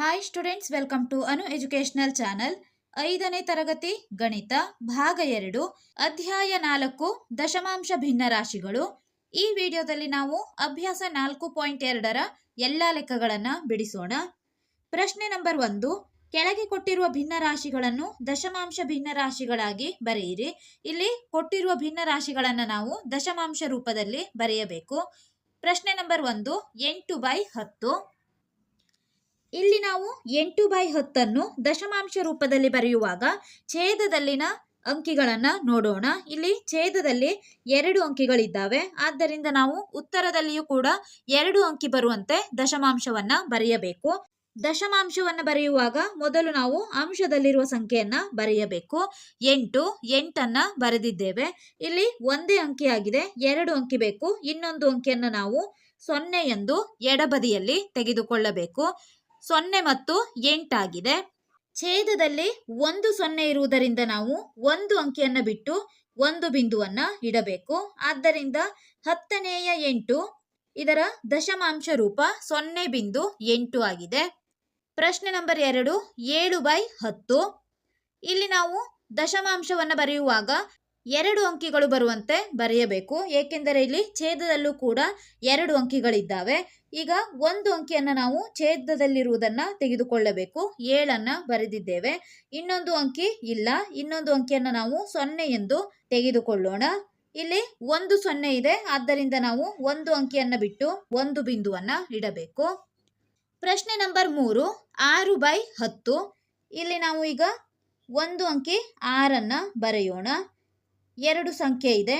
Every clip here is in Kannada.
Hi students welcome to Anu educational channel ಐದನೇ ತರಗತಿ, ಗಣಿತ, ಭಾಗ ಎರಡು, ಅಧ್ಯಾಯ ನಾಲ್ಕು, ದಶಮಾಂಶ ಭಿನ್ನ ರಾಶಿಗಳು ಈ ವಿಡಿಯೋದಲ್ಲಿ ನಾವು ಅಭ್ಯಾಸ ನಾಲ್ಕು ಪಾಯಿಂಟ್ ಎರಡರ ಎಲ್ಲ ಲೆಕ್ಕಗಳನ್ನು ಬಿಡಿಸೋಣ. ಪ್ರಶ್ನೆ ನಂಬರ್ ಒಂದು, ಕೆಳಗೆ ಕೊಟ್ಟಿರುವ ಭಿನ್ನ ರಾಶಿಗಳನ್ನು ದಶಮಾಂಶ ಭಿನ್ನ ರಾಶಿಗಳಾಗಿ ಬರೆಯಿರಿ. ಇಲ್ಲಿ ಕೊಟ್ಟಿರುವ ಭಿನ್ನ ರಾಶಿಗಳನ್ನು ನಾವು ದಶಮಾಂಶ ರೂಪದಲ್ಲಿ ಬರೆಯಬೇಕು. ಪ್ರಶ್ನೆ ನಂಬರ್ ಒಂದು, ಎಂಟು ಬೈ ಹತ್ತು. ಇಲ್ಲಿ ನಾವು ಎಂಟು ಬೈ ಹತ್ತನ್ನು ದಶಮಾಂಶ ರೂಪದಲ್ಲಿ ಬರೆಯುವಾಗ ಛೇದದಲ್ಲಿನ ಅಂಕಿಗಳನ್ನು ನೋಡೋಣ. ಇಲ್ಲಿ ಛೇದದಲ್ಲಿ ಎರಡು ಅಂಕಿಗಳಿದ್ದಾವೆ. ಆದ್ದರಿಂದ ನಾವು ಉತ್ತರದಲ್ಲಿಯೂ ಕೂಡ ಎರಡು ಅಂಕಿ ಬರುವಂತೆ ದಶಮಾಂಶವನ್ನ ಬರೆಯಬೇಕು. ದಶಮಾಂಶವನ್ನು ಬರೆಯುವಾಗ ಮೊದಲು ನಾವು ಅಂಶದಲ್ಲಿರುವ ಸಂಖ್ಯೆಯನ್ನು ಬರೆಯಬೇಕು. ಎಂಟು, ಎಂಟನ್ನು ಬರೆದಿದ್ದೇವೆ. ಇಲ್ಲಿ ಒಂದೇ ಅಂಕಿಯಾಗಿದೆ ಎರಡು ಅಂಕಿ ಬೇಕು. ಇನ್ನೊಂದು ಅಂಕಿಯನ್ನು ನಾವು ಸೊನ್ನೆ ಎಂದು ಎಡಬದಿಯಲ್ಲಿ ತೆಗೆದುಕೊಳ್ಳಬೇಕು. ಸೊನ್ನೆ ಮತ್ತು ಎಂಟಾಗಿದೆ. ಛೇದದಲ್ಲಿ ಒಂದು ಸೊನ್ನೆ ಇರುವುದರಿಂದ ನಾವು ಒಂದು ಅಂಕಿಯನ್ನು ಬಿಟ್ಟು ಒಂದು ಬಿಂದುವನ್ನು ಇಡಬೇಕು. ಆದ್ದರಿಂದ ಹತ್ತನೆಯ ಎಂಟು ಇದರ ದಶಮಾಂಶ ರೂಪ ಸೊನ್ನೆ ಬಿಂದು ಎಂಟು ಆಗಿದೆ. ಪ್ರಶ್ನೆ ನಂಬರ್ ಎರಡು, ಏಳು ಬೈ ಹತ್ತು. ಇಲ್ಲಿ ನಾವು ದಶಮಾಂಶವನ್ನು ಬರೆಯುವಾಗ ಎರಡು ಅಂಕಿಗಳು ಬರುವಂತೆ ಬರೆಯಬೇಕು. ಏಕೆಂದರೆ ಇಲ್ಲಿ ಛೇದದಲ್ಲೂ ಕೂಡ ಎರಡು ಅಂಕಿಗಳಿದ್ದಾವೆ. ಈಗ ಒಂದು ಅಂಕಿಯನ್ನು ನಾವು ಛೇದದಲ್ಲಿರುವುದನ್ನು ತೆಗೆದುಕೊಳ್ಳಬೇಕು. ಏಳನ್ನು ಬರೆದಿದ್ದೇವೆ. ಇನ್ನೊಂದು ಅಂಕಿ ಇಲ್ಲ. ಇನ್ನೊಂದು ಅಂಕಿಯನ್ನು ನಾವು ಸೊನ್ನೆ ಎಂದು ತೆಗೆದುಕೊಳ್ಳೋಣ. ಇಲ್ಲಿ ಒಂದು ಸೊನ್ನೆ ಇದೆ. ಆದ್ದರಿಂದ ನಾವು ಒಂದು ಅಂಕಿಯನ್ನು ಬಿಟ್ಟು ಒಂದು ಬಿಂದುವನ್ನು ಇಡಬೇಕು. ಪ್ರಶ್ನೆ ನಂಬರ್ ಮೂರು, ಆರು ಬೈ ಹತ್ತು. ಇಲ್ಲಿ ನಾವು ಈಗ ಒಂದು ಅಂಕಿ ಆರನ್ನು ಬರೆಯೋಣ. ಎರಡು ಸಂಖ್ಯೆ ಇದೆ.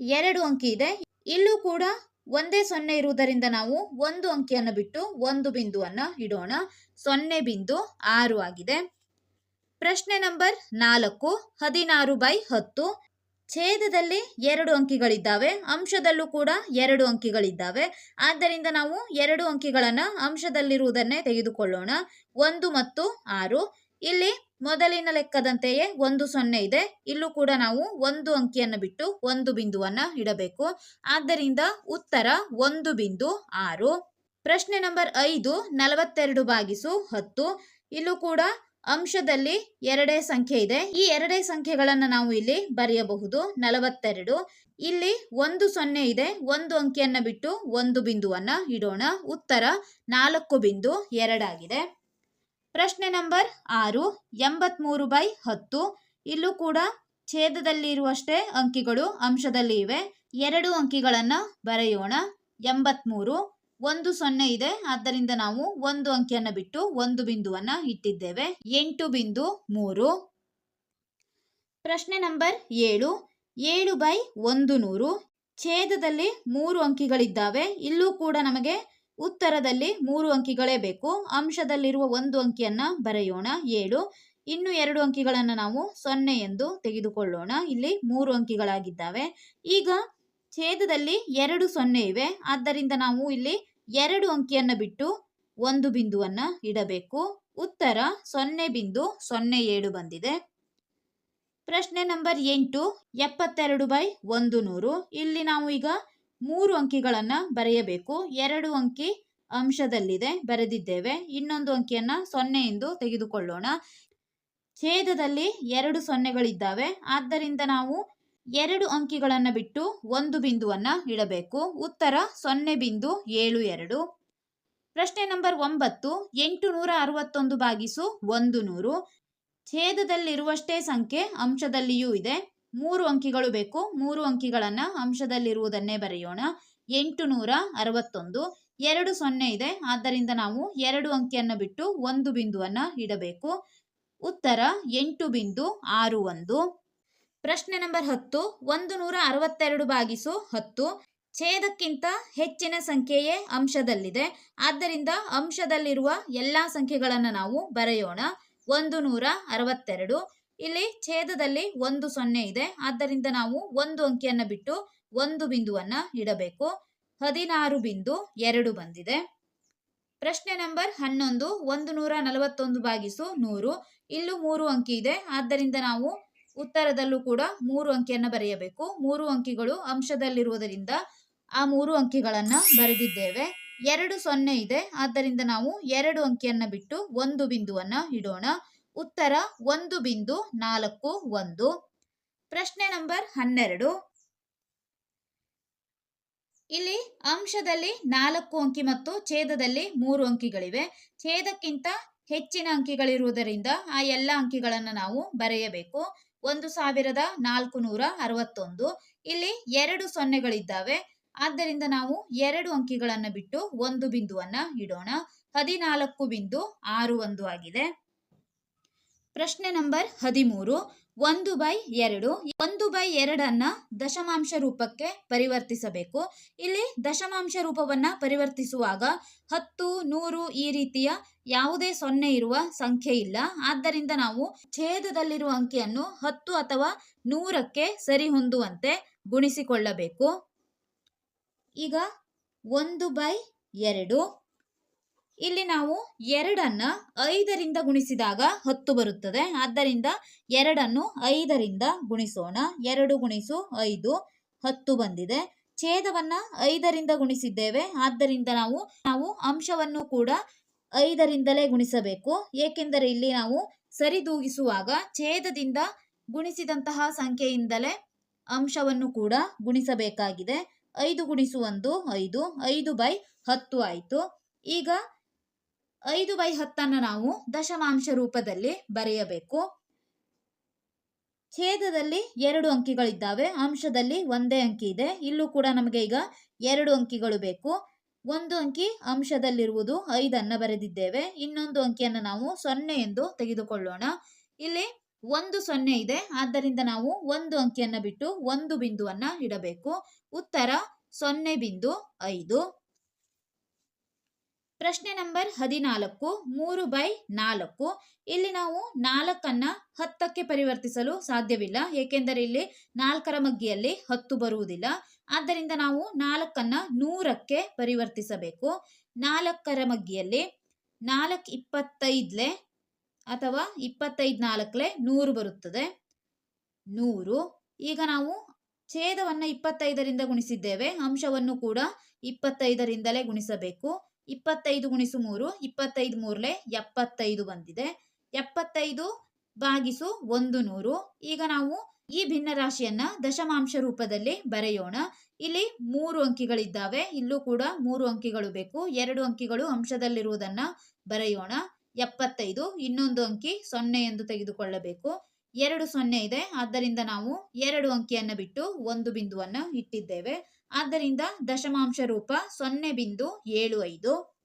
ಎರಡು ಅಂಕಿ ಇದೆ. ಇಲ್ಲೂ ಕೂಡ ಒಂದೇ ಸೊನ್ನೆ ಇರುವುದರಿಂದ ನಾವು ಒಂದು ಅಂಕಿಯನ್ನು ಬಿಟ್ಟು ಒಂದು ಬಿಂದುವನ್ನು ಇಡೋಣ. ಸೊನ್ನೆ ಬಿಂದು ಆರು ಆಗಿದೆ. ಪ್ರಶ್ನೆ ನಂಬರ್ ನಾಲ್ಕು, ಹದಿನಾರು ಬೈ ಹತ್ತು. ಛೇದದಲ್ಲಿ ಎರಡು ಅಂಕಿಗಳಿದ್ದಾವೆ. ಅಂಶದಲ್ಲೂ ಕೂಡ ಎರಡು ಅಂಕಿಗಳಿದ್ದಾವೆ. ಆದ್ದರಿಂದ ನಾವು ಎರಡು ಅಂಕಿಗಳನ್ನು ಅಂಶದಲ್ಲಿರುವುದನ್ನೇ ತೆಗೆದುಕೊಳ್ಳೋಣ. ಒಂದು ಮತ್ತು ಆರು. ಇಲ್ಲಿ ಮೊದಲಿನ ಲೆಕ್ಕದಂತೆಯೇ ಒಂದು ಸೊನ್ನೆ ಇದೆ. ಇಲ್ಲೂ ಕೂಡ ನಾವು ಒಂದು ಅಂಕಿಯನ್ನು ಬಿಟ್ಟು ಒಂದು ಬಿಂದುವನ್ನ ಇಡಬೇಕು. ಆದ್ದರಿಂದ ಉತ್ತರ ಒಂದು ಬಿಂದು ಆರು. ಪ್ರಶ್ನೆ ನಂಬರ್ ಐದು, ನಲವತ್ತೆರಡು ಬಾಗಿಸು ಹತ್ತು. ಇಲ್ಲೂ ಕೂಡ ಅಂಶದಲ್ಲಿ ಎರಡೇ ಸಂಖ್ಯೆ ಇದೆ. ಈ ಎರಡೇ ಸಂಖ್ಯೆಗಳನ್ನು ನಾವು ಇಲ್ಲಿ ಬರೆಯಬಹುದು. ನಲವತ್ತೆರಡು. ಇಲ್ಲಿ ಒಂದು ಸೊನ್ನೆ ಇದೆ. ಒಂದು ಅಂಕಿಯನ್ನು ಬಿಟ್ಟು ಒಂದು ಬಿಂದುವನ್ನು ಇಡೋಣ. ಉತ್ತರ ನಾಲ್ಕು ಬಿಂದು ಎರಡಾಗಿದೆ. ಪ್ರಶ್ನೆ ನಂಬರ್ ಆರು, ಎಂಬತ್ಮೂರು ಬೈ ಹತ್ತು. ಇಲ್ಲೂ ಕೂಡ ಛೇದದಲ್ಲಿರುವಷ್ಟೇ ಅಂಕಿಗಳು ಅಂಶದಲ್ಲಿ ಇವೆ. ಎರಡು ಅಂಕಿಗಳನ್ನು ಬರೆಯೋಣ. ಎಂಬತ್ಮೂರು, ಒಂದು ಸೊನ್ನೆ ಇದೆ. ಆದ್ದರಿಂದ ನಾವು ಒಂದು ಅಂಕಿಯನ್ನು ಬಿಟ್ಟು ಒಂದು ಬಿಂದುವನ್ನ ಇಟ್ಟಿದ್ದೇವೆ. ಎಂಟು ಬಿಂದು ಮೂರು. ಪ್ರಶ್ನೆ ನಂಬರ್ ಏಳು ಏಳು ಬೈ ಒಂದು ನೂರು. ಛೇದದಲ್ಲಿ ಮೂರು ಅಂಕಿಗಳಿದ್ದಾವೆ. ಇಲ್ಲೂ ಕೂಡ ನಮಗೆ ಉತ್ತರದಲ್ಲಿ ಮೂರು ಅಂಕಿಗಳೇ ಬೇಕು. ಅಂಶದಲ್ಲಿರುವ ಒಂದು ಅಂಕಿಯನ್ನ ಬರೆಯೋಣ. ಏಳು. ಇನ್ನು ಎರಡು ಅಂಕಿಗಳನ್ನು ನಾವು ಸೊನ್ನೆ ಎಂದು ತೆಗೆದುಕೊಳ್ಳೋಣ. ಇಲ್ಲಿ ಮೂರು ಅಂಕಿಗಳಾಗಿದ್ದಾವೆ. ಈಗ ಛೇದದಲ್ಲಿ ಎರಡು ಸೊನ್ನೆ ಇವೆ. ಆದ್ದರಿಂದ ನಾವು ಇಲ್ಲಿ ಎರಡು ಅಂಕಿಯನ್ನು ಬಿಟ್ಟು ಒಂದು ಬಿಂದುವನ್ನ ಇಡಬೇಕು. ಉತ್ತರ ಸೊನ್ನೆ ಬಿಂದು ಸೊನ್ನೆ ಏಳು ಬಂದಿದೆ. ಪ್ರಶ್ನೆ ನಂಬರ್ ಎಂಟು ಎಪ್ಪತ್ತೆರಡು ಬೈ ಒಂದು ನೂರು. ಇಲ್ಲಿ ನಾವು ಈಗ ಮೂರು ಅಂಕಿಗಳನ್ನು ಬರೆಯಬೇಕು. ಎರಡು ಅಂಕಿ ಅಂಶದಲ್ಲಿದೆ ಬರೆದಿದ್ದೇವೆ. ಇನ್ನೊಂದು ಅಂಕಿಯನ್ನು ಸೊನ್ನೆ ಎಂದು ತೆಗೆದುಕೊಳ್ಳೋಣ. ಛೇದದಲ್ಲಿ ಎರಡು ಸೊನ್ನೆಗಳಿದ್ದಾವೆ. ಆದ್ದರಿಂದ ನಾವು ಎರಡು ಅಂಕಿಗಳನ್ನು ಬಿಟ್ಟು ಒಂದು ಬಿಂದುವನ್ನು ಇಡಬೇಕು. ಉತ್ತರ ಸೊನ್ನೆ ಬಿಂದು ಏಳು ಎರಡು. ಪ್ರಶ್ನೆ ನಂಬರ್ ಒಂಬತ್ತು ಎಂಟು ನೂರ ಅರವತ್ತೊಂದು ಬಾಗಿಸು ಒಂದು ನೂರು. ಛೇದದಲ್ಲಿರುವಷ್ಟೇ ಸಂಖ್ಯೆ ಅಂಶದಲ್ಲಿಯೂ ಇದೆ. ಮೂರು ಅಂಕಿಗಳು ಬೇಕು. ಮೂರು ಅಂಕಿಗಳನ್ನು ಅಂಶದಲ್ಲಿರುವುದನ್ನೇ ಬರೆಯೋಣ. ಎಂಟು ನೂರ ಅರವತ್ತೊಂದು ಎರಡು ಸೊನ್ನೆ ಇದೆ. ಆದ್ದರಿಂದ ನಾವು ಎರಡು ಅಂಕಿಯನ್ನು ಬಿಟ್ಟು ಒಂದು ಬಿಂದುವನ್ನು ಇಡಬೇಕು. ಉತ್ತರ ಎಂಟು ಬಿಂದು ಆರು ಒಂದು. ಪ್ರಶ್ನೆ ನಂಬರ್ ಹತ್ತು. ಒಂದು ನೂರ ಅರವತ್ತೆರಡು ಬಾಗಿಸು ಹತ್ತು. ಛೇದಕ್ಕಿಂತ ಹೆಚ್ಚಿನ ಸಂಖ್ಯೆಯೇ ಅಂಶದಲ್ಲಿದೆ. ಆದ್ದರಿಂದ ಅಂಶದಲ್ಲಿರುವ ಎಲ್ಲ ಸಂಖ್ಯೆಗಳನ್ನು ನಾವು ಬರೆಯೋಣ. ಒಂದು ನೂರ ಅರವತ್ತೆರಡು ಇಲ್ಲಿ ಛೇದದಲ್ಲಿ ಒಂದು ಸೊನ್ನೆ ಇದೆ. ಆದ್ದರಿಂದ ನಾವು ಒಂದು ಅಂಕಿಯನ್ನು ಬಿಟ್ಟು ಒಂದು ಬಿಂದುವನ್ನ ಇಡಬೇಕು. ಹದಿನಾರು ಬಿಂದು ಎರಡು ಬಂದಿದೆ. ಪ್ರಶ್ನೆ ನಂಬರ್ ಹನ್ನೊಂದು, ಒಂದು ನೂರ ನಲವತ್ತೊಂದು ಬಾಗಿಸು ನೂರು. ಇಲ್ಲೂ ಮೂರು ಅಂಕಿ ಇದೆ. ಆದ್ದರಿಂದ ನಾವು ಉತ್ತರದಲ್ಲೂ ಕೂಡ ಮೂರು ಅಂಕಿಯನ್ನು ಬರೆಯಬೇಕು. ಮೂರು ಅಂಕಿಗಳು ಅಂಶದಲ್ಲಿರುವುದರಿಂದ ಆ ಮೂರು ಅಂಕಿಗಳನ್ನು ಬರೆದಿದ್ದೇವೆ. ಎರಡು ಸೊನ್ನೆ ಇದೆ. ಆದ್ದರಿಂದ ನಾವು ಎರಡು ಅಂಕಿಯನ್ನು ಬಿಟ್ಟು ಒಂದು ಬಿಂದುವನ್ನ ಇಡೋಣ. ಉತ್ತರ ಒಂದು ಬಿಂದು ನಾಲ್ಕು ಒಂದು. ಪ್ರಶ್ನೆ ನಂಬರ್ ಹನ್ನೆರಡು. ಇಲ್ಲಿ ಅಂಶದಲ್ಲಿ ನಾಲ್ಕು ಅಂಕಿ ಮತ್ತು ಛೇದದಲ್ಲಿ ಮೂರು ಅಂಕಿಗಳಿವೆ. ಛೇದಕ್ಕಿಂತ ಹೆಚ್ಚಿನ ಅಂಕಿಗಳಿರುವುದರಿಂದ ಆ ಎಲ್ಲ ಅಂಕಿಗಳನ್ನು ನಾವು ಬರೆಯಬೇಕು. ಒಂದು ಸಾವಿರದ ನಾಲ್ಕು ನೂರ ಅರವತ್ತೊಂದು. ಇಲ್ಲಿ ಎರಡು ಸೊನ್ನೆಗಳಿದ್ದಾವೆ. ಆದ್ದರಿಂದ ನಾವು ಎರಡು ಅಂಕಿಗಳನ್ನು ಬಿಟ್ಟು ಒಂದು ಬಿಂದುವನ್ನ ಇಡೋಣ. ಹದಿನಾಲ್ಕು ಬಿಂದು ಆರು ಒಂದು ಆಗಿದೆ. ಪ್ರಶ್ನೆ ನಂಬರ್ ಹದಿಮೂರು. ಒಂದು ಬೈ ಎರಡು. ಒಂದು ಬೈ ಎರಡನ್ನ ದಶಮಾಂಶ ರೂಪಕ್ಕೆ ಪರಿವರ್ತಿಸಬೇಕು. ಇಲ್ಲಿ ದಶಮಾಂಶ ರೂಪವನ್ನ ಪರಿವರ್ತಿಸುವಾಗ ಹತ್ತು, ನೂರು ಈ ರೀತಿಯ ಯಾವುದೇ ಸೊನ್ನೆ ಇರುವ ಸಂಖ್ಯೆ ಇಲ್ಲ. ಆದ್ದರಿಂದ ನಾವು ಛೇದದಲ್ಲಿರುವ ಅಂಕಿಯನ್ನು ಹತ್ತು ಅಥವಾ ನೂರಕ್ಕೆ ಸರಿ ಹೊಂದುವಂತೆ ಗುಣಿಸಿಕೊಳ್ಳಬೇಕು. ಈಗ ಒಂದು ಬೈ ಎರಡು. ಇಲ್ಲಿ ನಾವು ಎರಡನ್ನ ಐದರಿಂದ ಗುಣಿಸಿದಾಗ ಹತ್ತು ಬರುತ್ತದೆ. ಆದ್ದರಿಂದ ಎರಡನ್ನು ಐದರಿಂದ ಗುಣಿಸೋಣ. ಎರಡು ಗುಣಿಸು ಐದು, ಹತ್ತು ಬಂದಿದೆ. ಛೇದವನ್ನ ಐದರಿಂದ ಗುಣಿಸಿದ್ದೇವೆ. ಆದ್ದರಿಂದ ನಾವು ನಾವು ಅಂಶವನ್ನು ಕೂಡ ಐದರಿಂದಲೇ ಗುಣಿಸಬೇಕು. ಏಕೆಂದರೆ ಇಲ್ಲಿ ನಾವು ಸರಿದೂಗಿಸುವಾಗ ಛೇದದಿಂದ ಗುಣಿಸಿದಂತಹ ಸಂಖ್ಯೆಯಿಂದಲೇ ಅಂಶವನ್ನು ಕೂಡ ಗುಣಿಸಬೇಕಾಗಿದೆ. ಐದು ಗುಣಿಸು ಒಂದು, ಐದು. ಐದು ಬೈ ಹತ್ತು ಆಯಿತು. ಈಗ ಐದು ಬೈ ಹತ್ತನ್ನು ನಾವು ದಶಮಾಂಶ ರೂಪದಲ್ಲಿ ಬರೆಯಬೇಕು. ಛೇದದಲ್ಲಿ ಎರಡು ಅಂಕಿಗಳಿದ್ದಾವೆ. ಅಂಶದಲ್ಲಿ ಒಂದೇ ಅಂಕಿ ಇದೆ. ಇಲ್ಲೂ ಕೂಡ ನಮಗೆ ಈಗ ಎರಡು ಅಂಕಿಗಳು ಬೇಕು. ಒಂದು ಅಂಕಿ ಅಂಶದಲ್ಲಿರುವುದು ಐದನ್ನು ಬರೆದಿದ್ದೇವೆ. ಇನ್ನೊಂದು ಅಂಕಿಯನ್ನು ನಾವು ಸೊನ್ನೆ ಎಂದು ತೆಗೆದುಕೊಳ್ಳೋಣ. ಇಲ್ಲಿ ಒಂದು ಸೊನ್ನೆ ಇದೆ. ಆದ್ದರಿಂದ ನಾವು ಒಂದು ಅಂಕಿಯನ್ನು ಬಿಟ್ಟು ಒಂದು ಬಿಂದುವನ್ನು ಇಡಬೇಕು. ಉತ್ತರ ಸೊನ್ನೆ ಬಿಂದು ಐದು. ಪ್ರಶ್ನೆ ನಂಬರ್ ಹದಿನಾಲ್ಕು, ಮೂರು ಬೈ ನಾಲ್ಕು. ಇಲ್ಲಿ ನಾವು ನಾಲ್ಕನ್ನ ಹತ್ತಕ್ಕೆ ಪರಿವರ್ತಿಸಲು ಸಾಧ್ಯವಿಲ್ಲ, ಏಕೆಂದರೆ ಇಲ್ಲಿ ನಾಲ್ಕರ ಮಗ್ಗಿಯಲ್ಲಿ ಹತ್ತು ಬರುವುದಿಲ್ಲ. ಆದ್ದರಿಂದ ನಾವು ನಾಲ್ಕನ್ನ ನೂರಕ್ಕೆ ಪರಿವರ್ತಿಸಬೇಕು. ನಾಲ್ಕರ ಮಗ್ಗಿಯಲ್ಲಿ ನಾಲ್ಕು ಇಪ್ಪತ್ತೈದ್ಲೆ ಅಥವಾ ಇಪ್ಪತ್ತೈದು ನಾಲ್ಕಲೆ ನೂರು ಬರುತ್ತದೆ. ನೂರು. ಈಗ ನಾವು ಛೇದವನ್ನು ಇಪ್ಪತ್ತೈದರಿಂದ ಗುಣಿಸಿದ್ದೇವೆ, ಅಂಶವನ್ನು ಕೂಡ ಇಪ್ಪತ್ತೈದರಿಂದಲೇ ಗುಣಿಸಬೇಕು. ಇಪ್ಪತ್ತೈದು ಗುಣಿಸು ಮೂರು, ಇಪ್ಪತ್ತೈದು ಮೂರಲೆ ಎಪ್ಪತ್ತೈದು ಬಂದಿದೆ. ಎಪ್ಪತ್ತೈದು ಭಾಗಿಸು ಒಂದು ನೂರು. ಈಗ ನಾವು ಈ ಭಿನ್ನರಾಶಿಯನ್ನ ದಶಮಾಂಶ ರೂಪದಲ್ಲಿ ಬರೆಯೋಣ. ಇಲ್ಲಿ ಮೂರು ಅಂಕಿಗಳಿದ್ದಾವೆ. ಇಲ್ಲೂ ಕೂಡ ಮೂರು ಅಂಕಿಗಳು ಬೇಕು. ಎರಡು ಅಂಕಿಗಳು ಅಂಶದಲ್ಲಿರುವುದನ್ನ ಬರೆಯೋಣ. ಎಪ್ಪತ್ತೈದು, ಇನ್ನೊಂದು ಅಂಕಿ ಸೊನ್ನೆ ಎಂದು ತೆಗೆದುಕೊಳ್ಳಬೇಕು. ಎರಡು ಸೊನ್ನೆ ಇದೆ. ಆದ್ದರಿಂದ ನಾವು ಎರಡು ಅಂಕಿಯನ್ನು ಬಿಟ್ಟು ಒಂದು ಬಿಂದುವನ್ನ ಇಟ್ಟಿದ್ದೇವೆ. ಆದ್ದರಿಂದ ದಶಮಾಂಶ ರೂಪ ಸೊನ್ನೆ ಬಿಂದು ಏಳು ಐದು.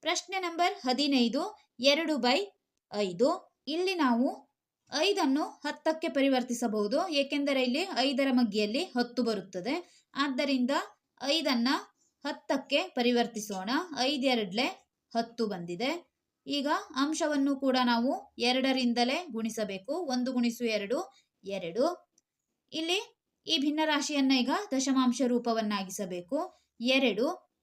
ಪ್ರಶ್ನೆ ನಂಬರ್ ಹದಿನೈದು, ಎರಡು ಬೈ ಐದು. ಇಲ್ಲಿ ನಾವು ಐದನ್ನು ಹತ್ತಕ್ಕೆ ಪರಿವರ್ತಿಸಬಹುದು, ಏಕೆಂದರೆ ಇಲ್ಲಿ ಐದರ ಮಗ್ಗಿಯಲ್ಲಿ ಹತ್ತು ಬರುತ್ತದೆ. ಆದ್ದರಿಂದ ಐದನ್ನು ಹತ್ತಕ್ಕೆ ಪರಿವರ್ತಿಸೋಣ. ಐದೆರಡಲೆ ಹತ್ತು ಬಂದಿದೆ. ಈಗ ಅಂಶವನ್ನು ಕೂಡ ನಾವು ಎರಡರಿಂದಲೇ ಗುಣಿಸಬೇಕು. ಒಂದು ಗುಣಿಸು ಎರಡು ಎರಡು. ಇಲ್ಲಿ ಈ ಭಿನ್ನರಾಶಿಯನ್ನ ಈಗ ದಶಮಾಂಶ ರೂಪವನ್ನಾಗಿಸಬೇಕು. ಎರಡು,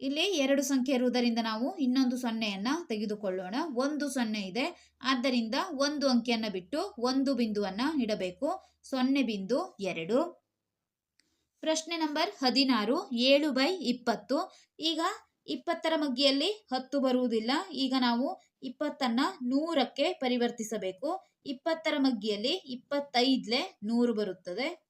ಇಲ್ಲಿ ಎರಡು ಸಂಖ್ಯೆ ಇರುವುದರಿಂದ ನಾವು ಇನ್ನೊಂದು ಸೊನ್ನೆಯನ್ನ ತೆಗೆದುಕೊಳ್ಳೋಣ. ಒಂದು ಸೊನ್ನೆ ಇದೆ. ಆದ್ದರಿಂದ ಒಂದು ಅಂಕಿಯನ್ನ ಬಿಟ್ಟು ಒಂದು ಬಿಂದುವನ್ನ ಇಡಬೇಕು. ಸೊನ್ನೆ ಬಿಂದು ಎರಡು. ಪ್ರಶ್ನೆ ನಂಬರ್ ಹದಿನಾರು, ಏಳು ಬೈ ಇಪ್ಪತ್ತು. ಈಗ ಇಪ್ಪತ್ತರ ಮಗ್ಗಿಯಲ್ಲಿ ಹತ್ತು ಬರುವುದಿಲ್ಲ. ಈಗ ನಾವು ಇಪ್ಪತ್ತನ್ನ ನೂರಕ್ಕೆ ಪರಿವರ್ತಿಸಬೇಕು. ಇಪ್ಪತ್ತರ ಮಗ್ಗಿಯಲ್ಲಿ ಇಪ್ಪತ್ತೈದ್ಲೆ ನೂರು ಬರುತ್ತದೆ.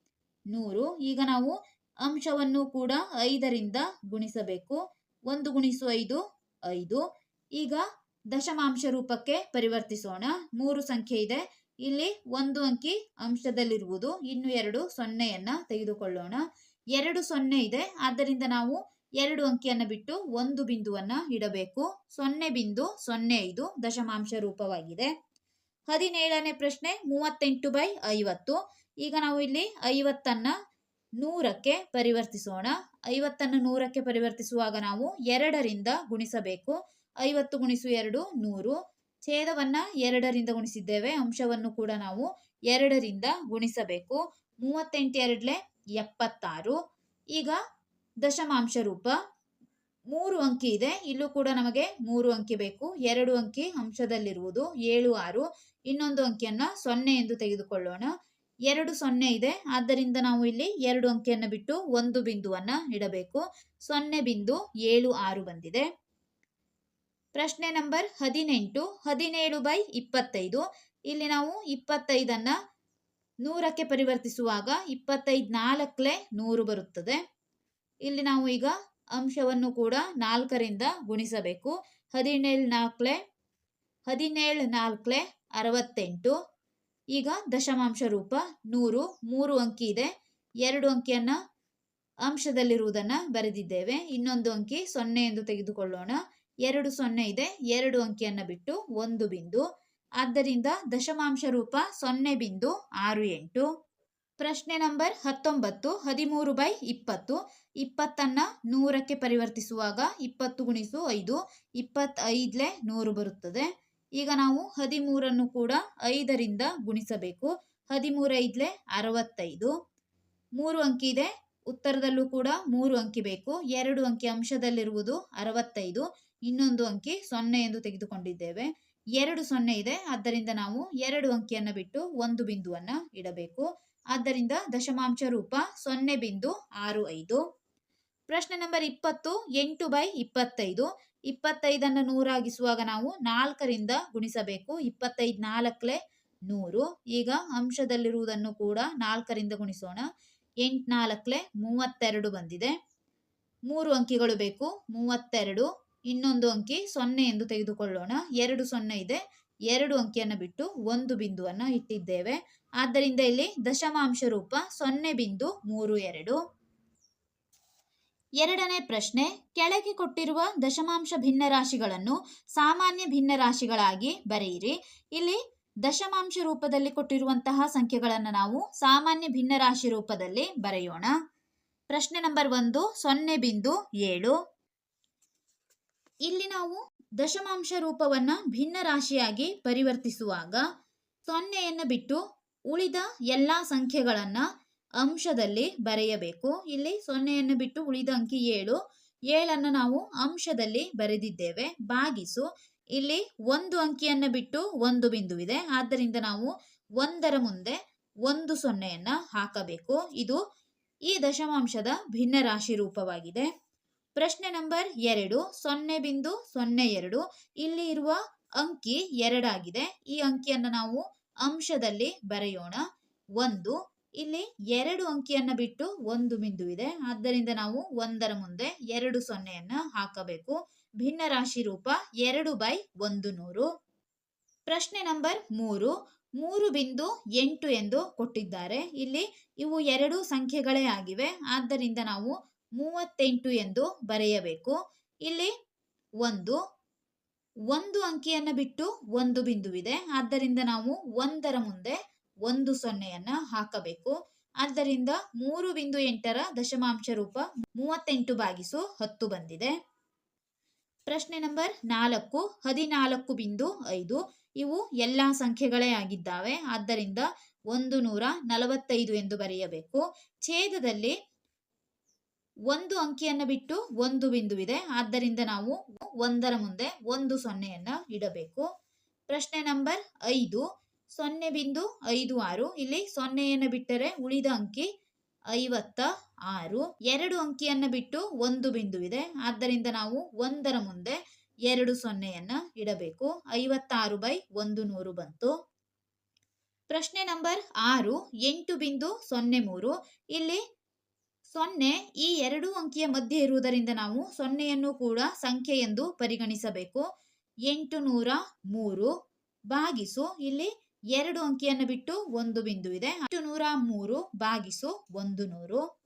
ನೂರು. ಈಗ ನಾವು ಅಂಶವನ್ನು ಕೂಡ ಐದರಿಂದ ಗುಣಿಸಬೇಕು. ಒಂದು ಗುಣಿಸು ಐದು ಐದು. ಈಗ ದಶಮಾಂಶ ರೂಪಕ್ಕೆ ಪರಿವರ್ತಿಸೋಣ. ಮೂರು ಸಂಖ್ಯೆ ಇದೆ. ಇಲ್ಲಿ ಒಂದು ಅಂಕಿ ಅಂಶದಲ್ಲಿರುವುದು. ಇನ್ನು ಎರಡು ಸೊನ್ನೆಯನ್ನ ತೆಗೆದುಕೊಳ್ಳೋಣ. ಎರಡು ಸೊನ್ನೆ ಇದೆ. ಆದ್ದರಿಂದ ನಾವು ಎರಡು ಅಂಕಿಯನ್ನು ಬಿಟ್ಟು ಒಂದು ಬಿಂದುವನ್ನ ಇಡಬೇಕು. ಸೊನ್ನೆ ಬಿಂದು ಸೊನ್ನೆ ಐದು ದಶಮಾಂಶ ರೂಪವಾಗಿದೆ. ಹದಿನೇಳನೇ ಪ್ರಶ್ನೆ ಮೂವತ್ತೆಂಟು ಬೈ ಐವತ್ತು. ಈಗ ನಾವು ಇಲ್ಲಿ ಐವತ್ತನ್ನು ನೂರಕ್ಕೆ ಪರಿವರ್ತಿಸೋಣ. ಐವತ್ತನ್ನು ನೂರಕ್ಕೆ ಪರಿವರ್ತಿಸುವಾಗ ನಾವು ಎರಡರಿಂದ ಗುಣಿಸಬೇಕು. ಐವತ್ತು ಗುಣಿಸು ಎರಡು, ನೂರು. ಛೇದವನ್ನು ಎರಡರಿಂದ ಗುಣಿಸಿದ್ದೇವೆ. ಅಂಶವನ್ನು ಕೂಡ ನಾವು ಎರಡರಿಂದ ಗುಣಿಸಬೇಕು. ಮೂವತ್ತೆಂಟು ಎರಡ್ಲೆ ಎಪ್ಪತ್ತಾರು. ಈಗ ದಶಮಾಂಶ ರೂಪ. ಮೂರು ಅಂಕಿ ಇದೆ. ಇಲ್ಲೂ ಕೂಡ ನಮಗೆ ಮೂರು ಅಂಕಿ ಬೇಕು. ಎರಡು ಅಂಕಿ ಅಂಶದಲ್ಲಿರುವುದು, ಏಳು, ಆರು. ಇನ್ನೊಂದು ಅಂಕಿಯನ್ನ ಸೊನ್ನೆ ಎಂದು ತೆಗೆದುಕೊಳ್ಳೋಣ. ಎರಡು ಸೊನ್ನೆ ಇದೆ. ಆದ್ದರಿಂದ ನಾವು ಇಲ್ಲಿ ಎರಡು ಅಂಕಿಯನ್ನು ಬಿಟ್ಟು ಒಂದು ಬಿಂದುವನ್ನು ಇಡಬೇಕು. ಸೊನ್ನೆ ಬಿಂದು ಏಳು, ಆರು ಬಂದಿದೆ. ಪ್ರಶ್ನೆ ನಂಬರ್ ಹದಿನೆಂಟು, ಹದಿನೇಳು ಬೈ ಇಪ್ಪತ್ತೈದು. ಇಲ್ಲಿ ನಾವು ಇಪ್ಪತ್ತೈದನ್ನು ನೂರಕ್ಕೆ ಪರಿವರ್ತಿಸುವಾಗ ಇಪ್ಪತ್ತೈದು ನಾಲ್ಕಲೆ ನೂರು ಬರುತ್ತದೆ. ಇಲ್ಲಿ ನಾವು ಈಗ ಅಂಶವನ್ನು ಕೂಡ ನಾಲ್ಕರಿಂದ ಗುಣಿಸಬೇಕು. ಹದಿನೇಳು ನಾಲ್ಕಲೆ ಹದಿನೇಳು ನಾಲ್ಕಲೆ ಅರವತ್ತೆಂಟು. ಈಗ ದಶಮಾಂಶ ರೂಪ, ನೂರು, ಮೂರು ಅಂಕಿ ಇದೆ. ಎರಡು ಅಂಕಿಯನ್ನ ಅಂಶದಲ್ಲಿರುವುದನ್ನು ಬರೆದಿದ್ದೇವೆ. ಇನ್ನೊಂದು ಅಂಕಿ ಸೊನ್ನೆ ಎಂದು ತೆಗೆದುಕೊಳ್ಳೋಣ. ಎರಡು ಸೊನ್ನೆ ಇದೆ. ಎರಡು ಅಂಕಿಯನ್ನು ಬಿಟ್ಟು ಒಂದು ಬಿಂದು. ಆದ್ದರಿಂದ ದಶಮಾಂಶ ರೂಪ ಸೊನ್ನೆ ಬಿಂದು ಆರು ಎಂಟು. ಪ್ರಶ್ನೆ ನಂಬರ್ ಹತ್ತೊಂಬತ್ತು, ಹದಿಮೂರು ಬೈ ಇಪ್ಪತ್ತು, ಇಪ್ಪತ್ತನ್ನ ನೂರಕ್ಕೆ ಪರಿವರ್ತಿಸುವಾಗ ಇಪ್ಪತ್ತು ಗುಣಿಸು ಐದು, ಇಪ್ಪತ್ತೈದ್ಲೆ ನೂರು ಬರುತ್ತದೆ. ಈಗ ನಾವು ಹದಿಮೂರನ್ನು ಕೂಡ ಐದರಿಂದ ಗುಣಿಸಬೇಕು. ಹದಿಮೂರೈದಲೆ ಅರವತ್ತೈದು. ಮೂರು ಅಂಕಿ ಇದೆ, ಉತ್ತರದಲ್ಲೂ ಕೂಡ ಮೂರು ಅಂಕಿ ಬೇಕು. ಎರಡು ಅಂಕಿ ಅಂಶದಲ್ಲಿರುವುದು ಅರವತ್ತೈದು, ಇನ್ನೊಂದು ಅಂಕಿ ಸೊನ್ನೆ ಎಂದು ತೆಗೆದುಕೊಂಡಿದ್ದೇವೆ. ಎರಡು ಸೊನ್ನೆ ಇದೆ, ಆದ್ದರಿಂದ ನಾವು ಎರಡು ಅಂಕಿಯನ್ನು ಬಿಟ್ಟು ಒಂದು ಬಿಂದುವನ್ನು ಇಡಬೇಕು. ಆದ್ದರಿಂದ ದಶಮಾಂಶ ರೂಪ ಸೊನ್ನೆ ಬಿಂದು ಆರು ಐದು. ಪ್ರಶ್ನೆ ನಂಬರ್ ಇಪ್ಪತ್ತು, ಎಂಟು ಬೈ ಇಪ್ಪತ್ತೈದು. ಇಪ್ಪತ್ತೈದನ್ನು ನೂರಾಗಿಸುವಾಗ ನಾವು ನಾಲ್ಕರಿಂದ ಗುಣಿಸಬೇಕು. ಇಪ್ಪತ್ತೈದು ನಾಲ್ಕಲೆ ನೂರು. ಈಗ ಅಂಶದಲ್ಲಿರುವುದನ್ನು ಕೂಡ ನಾಲ್ಕರಿಂದ ಗುಣಿಸೋಣ. ಎಂಟು ನಾಲ್ಕಲೆ ಮೂವತ್ತೆರಡು ಬಂದಿದೆ. ಮೂರು ಅಂಕಿಗಳು ಬೇಕು. ಮೂವತ್ತೆರಡು. ಇನ್ನೊಂದು ಅಂಕಿ ಸೊನ್ನೆ ಎಂದು ತೆಗೆದುಕೊಳ್ಳೋಣ. ಎರಡು ಸೊನ್ನೆ ಇದೆ. ಎರಡು ಅಂಕಿಯನ್ನು ಬಿಟ್ಟು ಒಂದು ಬಿಂದುವನ್ನು ಇಟ್ಟಿದ್ದೇವೆ. ಆದ್ದರಿಂದ ಇಲ್ಲಿ ದಶಮಾಂಶ ರೂಪ ಸೊನ್ನೆ ಬಿಂದು ಮೂರು ಎರಡು. ಎರಡನೇ ಪ್ರಶ್ನೆ, ಕೆಳಗೆ ಕೊಟ್ಟಿರುವ ದಶಮಾಂಶ ಭಿನ್ನರಾಶಿಗಳನ್ನು ಸಾಮಾನ್ಯ ಭಿನ್ನರಾಶಿಗಳಾಗಿ ಬರೆಯಿರಿ. ಇಲ್ಲಿ ದಶಮಾಂಶ ರೂಪದಲ್ಲಿ ಕೊಟ್ಟಿರುವಂತಹ ಸಂಖ್ಯೆಗಳನ್ನು ನಾವು ಸಾಮಾನ್ಯ ಭಿನ್ನರಾಶಿ ರೂಪದಲ್ಲಿ ಬರೆಯೋಣ. ಪ್ರಶ್ನೆ ನಂಬರ್ ಒಂದು, ಸೊನ್ನೆ ಬಿಂದು ಏಳು. ಇಲ್ಲಿ ನಾವು ದಶಮಾಂಶ ರೂಪವನ್ನ ಭಿನ್ನ ರಾಶಿಯಾಗಿ ಪರಿವರ್ತಿಸುವಾಗ ಸೊನ್ನೆಯನ್ನು ಬಿಟ್ಟು ಉಳಿದ ಎಲ್ಲ ಸಂಖ್ಯೆಗಳನ್ನು ಅಂಶದಲ್ಲಿ ಬರೆಯಬೇಕು. ಇಲ್ಲಿ ಸೊನ್ನೆಯನ್ನು ಬಿಟ್ಟು ಉಳಿದ ಅಂಕಿ ಏಳು, ಏಳನ್ನು ನಾವು ಅಂಶದಲ್ಲಿ ಬರೆದಿದ್ದೇವೆ. ಭಾಗಿಸು. ಇಲ್ಲಿ ಒಂದು ಅಂಕಿಯನ್ನು ಬಿಟ್ಟು ಒಂದು ಬಿಂದುವಿದೆ. ಆದ್ದರಿಂದ ನಾವು ಒಂದರ ಮುಂದೆ ಒಂದು ಸೊನ್ನೆಯನ್ನು ಹಾಕಬೇಕು. ಇದು ಈ ದಶಮಾಂಶದ ಭಿನ್ನ ರಾಶಿ ರೂಪವಾಗಿದೆ. ಪ್ರಶ್ನೆ ನಂಬರ್ ಎರಡು, ಸೊನ್ನೆ ಬಿಂದು ಸೊನ್ನೆ ಎರಡು. ಇಲ್ಲಿ ಇರುವ ಅಂಕಿ ಎರಡಾಗಿದೆ. ಈ ಅಂಕಿಯನ್ನು ನಾವು ಅಂಶದಲ್ಲಿ ಬರೆಯೋಣ. ಒಂದು, ಇಲ್ಲಿ ಎರಡು ಅಂಕಿಯನ್ನ ಬಿಟ್ಟು ಒಂದು ಬಿಂದು ಇದೆ. ಆದ್ದರಿಂದ ನಾವು ಒಂದರ ಮುಂದೆ ಎರಡು ಸೊನ್ನೆಯನ್ನ ಹಾಕಬೇಕು. ಭಿನ್ನ ರಾಶಿ ರೂಪ ಎರಡು ಬೈ ಒಂದು ನೂರು. ಪ್ರಶ್ನೆ ನಂಬರ್ ಮೂರು ಮೂರು ಬಿಂದು ಎಂಟು ಎಂದು ಕೊಟ್ಟಿದ್ದಾರೆ. ಇಲ್ಲಿ ಇವು ಎರಡು ಸಂಖ್ಯೆಗಳೇ ಆಗಿವೆ. ಆದ್ದರಿಂದ ನಾವು ಮೂವತ್ತೆಂಟು ಎಂದು ಬರೆಯಬೇಕು. ಇಲ್ಲಿ ಒಂದು ಒಂದು ಅಂಕಿಯನ್ನು ಬಿಟ್ಟು ಒಂದು ಬಿಂದುವಿದೆ. ಆದ್ದರಿಂದ ನಾವು ಒಂದರ ಮುಂದೆ ಒಂದು ಸೊನ್ನೆಯನ್ನು ಹಾಕಬೇಕು. ಆದ್ದರಿಂದ ಮೂರು ಬಿಂದು ಎಂಟರ ದಶಮಾಂಶ ರೂಪ ಮೂವತ್ತೆಂಟು ಬಾಗಿಸು ಹತ್ತು ಬಂದಿದೆ. ಪ್ರಶ್ನೆ ನಂಬರ್ ನಾಲ್ಕು, ಹದಿನಾಲ್ಕು ಬಿಂದು ಐದು. ಇವು ಎಲ್ಲ ಸಂಖ್ಯೆಗಳೇ ಆಗಿದ್ದಾವೆ. ಆದ್ದರಿಂದ ಒಂದು ನೂರ ನಲವತ್ತೈದು ಎಂದು ಬರೆಯಬೇಕು. ಛೇದದಲ್ಲಿ ಒಂದು ಅಂಕಿಯನ್ನು ಬಿಟ್ಟು ಒಂದು ಬಿಂದುವಿದೆ. ಆದ್ದರಿಂದ ನಾವು ಒಂದರ ಮುಂದೆ ಒಂದು ಸೊನ್ನೆಯನ್ನ ಇಡಬೇಕು. ಪ್ರಶ್ನೆ ನಂಬರ್ ಐದು. ಸೊನ್ನೆ ಬಿಂದು ಐದು ಆರು. ಇಲ್ಲಿ ಸೊನ್ನೆಯನ್ನು ಬಿಟ್ಟರೆ ಉಳಿದ ಅಂಕಿ ಐವತ್ತ ಆರು. ಎರಡು ಅಂಕಿಯನ್ನು ಬಿಟ್ಟು ಒಂದು ಬಿಂದುವಿದೆ. ಆದ್ದರಿಂದ ನಾವು ಒಂದರ ಮುಂದೆ ಎರಡು ಸೊನ್ನೆಯನ್ನ ಇಡಬೇಕು. ಐವತ್ತಾರು ಬೈ ಒಂದು ನೂರು ಬಂತು. ಪ್ರಶ್ನೆ ನಂಬರ್ ಆರು. ಎಂಟು ಬಿಂದು ಸೊನ್ನೆ ಮೂರು. ಇಲ್ಲಿ ಸೊನ್ನೆ ಈ ಎರಡು ಅಂಕಿಯ ಮಧ್ಯೆ ಇರುವುದರಿಂದ ನಾವು ಸೊನ್ನೆಯನ್ನು ಕೂಡ ಸಂಖ್ಯೆ ಎಂದು ಪರಿಗಣಿಸಬೇಕು. ಎಂಟು ನೂರ ಮೂರು ಭಾಗಿಸು, ಇಲ್ಲಿ ಎರಡು ಅಂಕಿಯನ್ನು ಬಿಟ್ಟು ಒಂದು ಬಿಂದು ಇದೆ. ಎಂಟು ನೂರ ಮೂರು ಭಾಗಿಸು, ಒಂದು ನೂರು.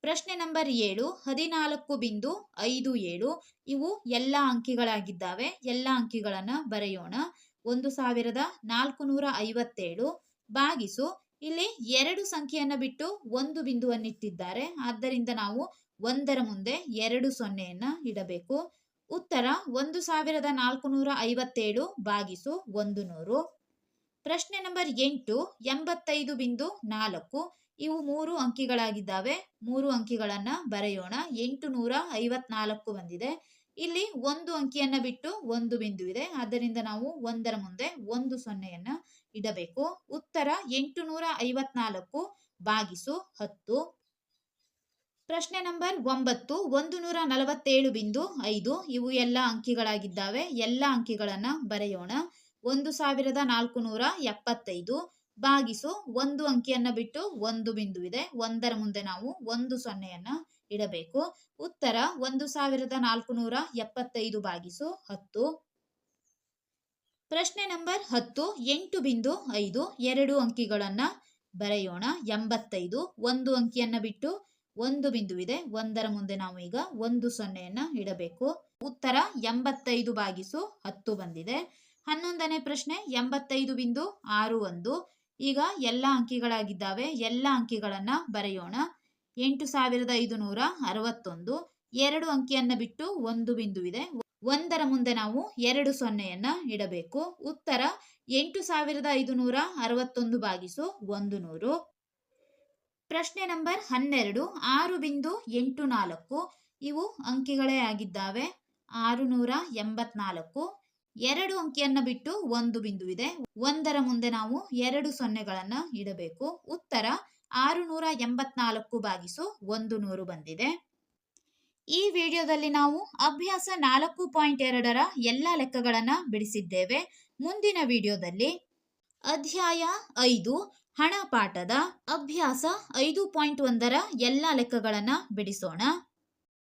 ಪ್ರಶ್ನೆ ನಂಬರ್ ಏಳು, ಹದಿನಾಲ್ಕು ಬಿಂದು ಐದು ಏಳು. ಇವು ಎಲ್ಲ ಅಂಕಿಗಳಾಗಿದ್ದಾವೆ. ಎಲ್ಲ ಅಂಕಿಗಳನ್ನ ಬರೆಯೋಣ. ಒಂದು ಸಾವಿರದ ನಾಲ್ಕು ನೂರ ಐವತ್ತೇಳು. ಭಾಗಿಸು ಇಲ್ಲಿ ಎರಡು ಸಂಖ್ಯೆಯನ್ನು ಬಿಟ್ಟು ಒಂದು ಬಿಂದುವನ್ನಿಟ್ಟಿದ್ದಾರೆ. ಆದ್ದರಿಂದ ನಾವು ಒಂದರ ಮುಂದೆ ಎರಡು ಸೊನ್ನೆಯನ್ನ ಇಡಬೇಕು. ಉತ್ತರ ಒಂದು ಸಾವಿರದ ನಾಲ್ಕು ನೂರ ಐವತ್ತೇಳು ಭಾಗಿಸು ಒಂದು ನೂರು. ಪ್ರಶ್ನೆ ನಂಬರ್ ಎಂಟು, ಎಂಬತ್ತೈದು ಬಿಂದು ನಾಲ್ಕು. ಇವು ಮೂರು ಅಂಕಿಗಳಾಗಿದ್ದಾವೆ. ಮೂರು ಅಂಕಿಗಳನ್ನ ಬರೆಯೋಣ. ಎಂಟು ನೂರ ಐವತ್ನಾಲ್ಕು ಬಂದಿದೆ. ಇಲ್ಲಿ ಒಂದು ಅಂಕಿಯನ್ನ ಬಿಟ್ಟು ಒಂದು ಬಿಂದು ಇದೆ. ಆದ್ದರಿಂದ ನಾವು ಒಂದರ ಮುಂದೆ ಒಂದು ಸೊನ್ನೆಯನ್ನ ಇಡಬೇಕು. ಉತ್ತರ ಎಂಟು ನೂರ ಐವತ್ನಾಲ್ಕು ಬಾಗಿಸು ಹತ್ತು. ಪ್ರಶ್ನೆ ನಂಬರ್ ಒಂಬತ್ತು ಒಂದು ನೂರ ನಲವತ್ತೇಳು ಬಿಂದು ಐದು. ಇವು ಎಲ್ಲ ಅಂಕಿಗಳಾಗಿದ್ದಾವೆ. ಎಲ್ಲ ಅಂಕಿಗಳನ್ನ ಬರೆಯೋಣ. ಒಂದು ಸಾವಿರದ ನಾಲ್ಕು ನೂರ ಎಪ್ಪತ್ತೈದು ಬಾಗಿಸು ಒಂದು ಅಂಕಿಯನ್ನ ಬಿಟ್ಟು ಒಂದು ಬಿಂದು ಇದೆ. ಒಂದರ ಮುಂದೆ ನಾವು ಒಂದು ಸೊನ್ನೆಯನ್ನ ಇಡಬೇಕು. ಉತ್ತರ ಒಂದು ಸಾವಿರದ ನಾಲ್ಕು ನೂರ ಎಪ್ಪತ್ತೈದು ಬಾಗಿಸು ಹತ್ತು. ಪ್ರಶ್ನೆ ನಂಬರ್ ಹತ್ತು, ಎಂಟು ಬಿಂದು ಐದು, ಎರಡು ಅಂಕಿಗಳನ್ನ ಬರೆಯೋಣ. ಎಂಬತ್ತೈದು, ಒಂದು ಅಂಕಿಯನ್ನ ಬಿಟ್ಟು ಒಂದು ಬಿಂದುವಿದೆ. ಒಂದರ ಮುಂದೆ ನಾವು ಈಗ ಒಂದು ಸೊನ್ನೆಯನ್ನ ಇಡಬೇಕು. ಉತ್ತರ ಎಂಬತ್ತೈದು ಬಾಗಿಸು ಹತ್ತು ಬಂದಿದೆ. ಹನ್ನೊಂದನೇ ಪ್ರಶ್ನೆ, ಎಂಬತ್ತೈದು ಬಿಂದು ಆರು ಒಂದು. ಈಗ ಎಲ್ಲ ಅಂಕಿಗಳಾಗಿದ್ದಾವೆ. ಎಲ್ಲ ಅಂಕಿಗಳನ್ನ ಬರೆಯೋಣ. ಎಂಟು ಸಾವಿರದ ಐದು ನೂರ ಅರವತ್ತೊಂದು. ಎರಡು ಅಂಕಿಯನ್ನ ಬಿಟ್ಟು ಒಂದು ಬಿಂದುವಿದೆ. ಒಂದರ ಮುಂದೆ ನಾವು ಎರಡು ಸೊನ್ನೆಯನ್ನು ಇಡಬೇಕು. ಉತ್ತರ ಎಂಟು ಸಾವಿರದ ಐದು ನೂರ ಅರವತ್ತೊಂದು ಬಾಗಿಸು ಒಂದು ನೂರು. ಪ್ರಶ್ನೆ ನಂಬರ್ ಹನ್ನೆರಡು, ಆರು ಬಿಂದು ಎಂಟು ನಾಲ್ಕು. ಇವು ಅಂಕಿಗಳೇ ಆಗಿದ್ದಾವೆ. ಆರು ನೂರ ಎಂಬತ್ನಾಲ್ಕು. ಎರಡು ಅಂಕಿಯನ್ನು ಬಿಟ್ಟು ಒಂದು ಬಿಂದುವಿದೆ ಒಂದರ ಮುಂದೆ ನಾವು ಎರಡು ಸೊನ್ನೆಗಳನ್ನು ಇಡಬೇಕು. ಉತ್ತರ ಆರು ನೂರ ಎಂಬತ್ನಾಲ್ಕು ಬಾಗಿಸು ಒಂದು ನೂರು ಬಂದಿದೆ. ಈ ವಿಡಿಯೋದಲ್ಲಿ ನಾವು ಅಭ್ಯಾಸ ನಾಲ್ಕು ಪಾಯಿಂಟ್ ಎರಡರ ಎಲ್ಲ ಲೆಕ್ಕಗಳನ್ನು ಬಿಡಿಸಿದ್ದೇವೆ. ಮುಂದಿನ ವಿಡಿಯೋದಲ್ಲಿ ಅಧ್ಯಾಯ ಐದು, ಹಣ ಪಾಠದ ಅಭ್ಯಾಸ ಐದು ಪಾಯಿಂಟ್ ಒಂದರ ಎಲ್ಲ ಲೆಕ್ಕಗಳನ್ನು ಬಿಡಿಸೋಣ.